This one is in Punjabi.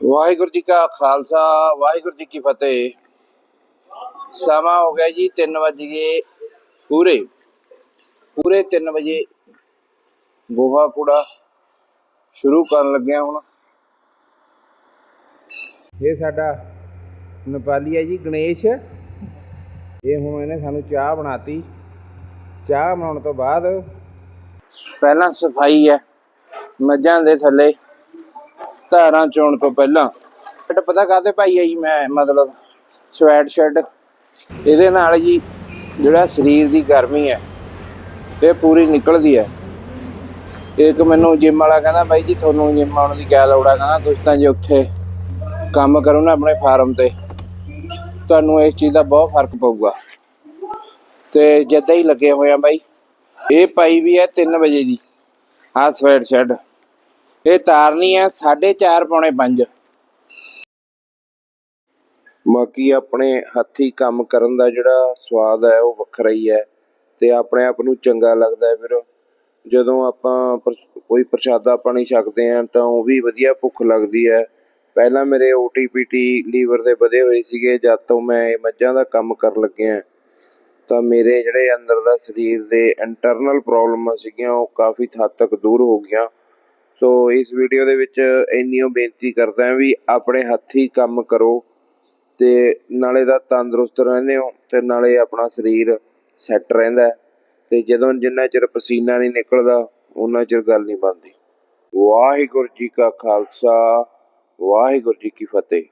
ਵਾਹਿਗੁਰੂ ਜੀ ਕਾ ਖਾਲਸਾ, ਵਾਹਿਗੁਰੂ ਜੀ ਕੀ ਫਤਿਹ। ਸਮਾਂ ਹੋ ਗਿਆ ਜੀ 3 ਵਜੇ ਪੂਰੇ। ਪੂਰੇ 3 ਵਜੇ ਗੋਹਾ ਕੂੜਾ ਸ਼ੁਰੂ ਕਰਨ ਲੱਗਿਆ ਹੁਣ। ਇਹ ਸਾਡਾ ਨੇਪਾਲੀ ਹੈ ਜੀ, ਗਣੇਸ਼। ਇਹ ਹੁਣ ਇਹਨੇ ਸਾਨੂੰ ਚਾਹ ਬਣਾਤੀ। ਚਾਹ ਬਣਾਉਣ ਤੋਂ ਬਾਅਦ ਪਹਿਲਾਂ ਸਫ਼ਾਈ ਹੈ, ਮੱਝਾਂ ਦੇ ਥੱਲੇ। ਧਾਰਾਂ ਚੋਣ ਤੋਂ ਪਹਿਲਾਂ। ਬਟ ਪਤਾ ਕਾਹਤੇ ਪਾਈ ਹੈ ਜੀ ਮੈਂ, ਮਤਲਬ ਸਵੈਟ ਸ਼ਰਟ। ਇਹਦੇ ਨਾਲ ਜੀ ਜਿਹੜਾ ਸਰੀਰ ਦੀ ਗਰਮੀ ਹੈ, ਇਹ ਪੂਰੀ ਨਿਕਲਦੀ ਹੈ। ਇੱਕ ਮੈਨੂੰ ਜਿਮ ਵਾਲਾ ਕਹਿੰਦਾ ਬਾਈ ਜੀ ਤੁਹਾਨੂੰ ਜਿਮ ਆਉਣ ਦੀ ਕਿਆ ਲੋੜ ਆ? ਕਹਿੰਦਾ, ਤੁਸੀਂ ਤਾਂ ਜੇ ਉੱਥੇ ਕੰਮ ਕਰੋ ਨਾ ਆਪਣੇ ਫਾਰਮ ਤੇ, ਤੁਹਾਨੂੰ ਇਸ ਚੀਜ਼ ਦਾ ਬਹੁਤ ਫ਼ਰਕ ਪਊਗਾ। ਤੇ ਜਦਾਂ ਹੀ ਲੱਗੇ ਹੋਏ ਆ ਬਾਈ, ਇਹ ਪਾਈ ਵੀ ਹੈ 3 ਵਜੇ ਦੀ, ਆਹ ਸਵੈਟ ਸ਼ਰਟ। ਇਹ ਤਾਰਨੀ ਹੈ 4:30 ਪੌਣੇ 5 ਬਾਕੀ ਆਪਣੇ ਹੱਥੀ ਕੰਮ ਕਰਨ ਦਾ ਜਿਹੜਾ ਸਵਾਦ ਹੈ, ਉਹ ਵੱਖਰਾ ਹੀ ਹੈ ਤੇ ਆਪਣੇ ਆਪ ਨੂੰ ਚੰਗਾ ਲੱਗਦਾ ਹੈ ਫਿਰ ਜਦੋਂ ਆਪਾਂ ਪਰ- ਕੋਈ ਪ੍ਰਸ਼ਾਦਾ ਪਾਣੀ ਛਕਦੇ ਹਾਂ ਤਾਂ ਉਹ ਵੀ ਵਧੀਆ ਭੁੱਖ ਲੱਗਦੀ ਹੈ। ਪਹਿਲਾਂ ਮੇਰੇ ਓਟੀਪੀਟੀ ਲੀਵਰ ਦੇ ਵਧੇ ਹੋਏ ਸੀਗੇ, ਜਦ ਤੋਂ ਮੈਂ ਇਹ ਮੱਝਾਂ ਦਾ ਕੰਮ ਕਰਨ ਲੱਗਿਆ ਤਾਂ ਮੇਰੇ ਜਿਹੜੇ ਅੰਦਰ ਦਾ ਸਰੀਰ ਦੇ ਇੰਟਰਨਲ ਪ੍ਰੋਬਲਮਾਂ ਸੀਗੀਆਂ, ਉਹ ਕਾਫੀ ਹੱਦ ਤੱਕ ਦੂਰ ਹੋ ਗਈਆਂ। ਸੋ ਇਸ ਵੀਡੀਓ ਦੇ ਵਿੱਚ ਇੰਨੀਓ ਬੇਨਤੀ ਕਰਦਾ ਵੀ ਆਪਣੇ ਹੱਥੀ ਕੰਮ ਕਰੋ ਤੇ ਨਾਲੇ ਦਾ ਤੰਦਰੁਸਤ ਰਹਿੰਦੇ ਹੋ ਤੇ ਨਾਲੇ ਆਪਣਾ ਸਰੀਰ ਸੈੱਟ ਰਹਿੰਦਾ ਹੈ। ਤੇ ਜਦੋਂ ਜਿੰਨਾ ਚਿਰ ਪਸੀਨਾ ਨਹੀਂ ਨਿਕਲਦਾ ਉਹਨਾਂ ਚਿਰ ਗੱਲ ਨਹੀਂ ਬਣਦੀ ਵਾਹਿਗੁਰੂ ਜੀ ਕਾ ਖਾਲਸਾ, ਵਾਹਿਗੁਰੂ ਜੀ ਕੀ ਫਤਿਹ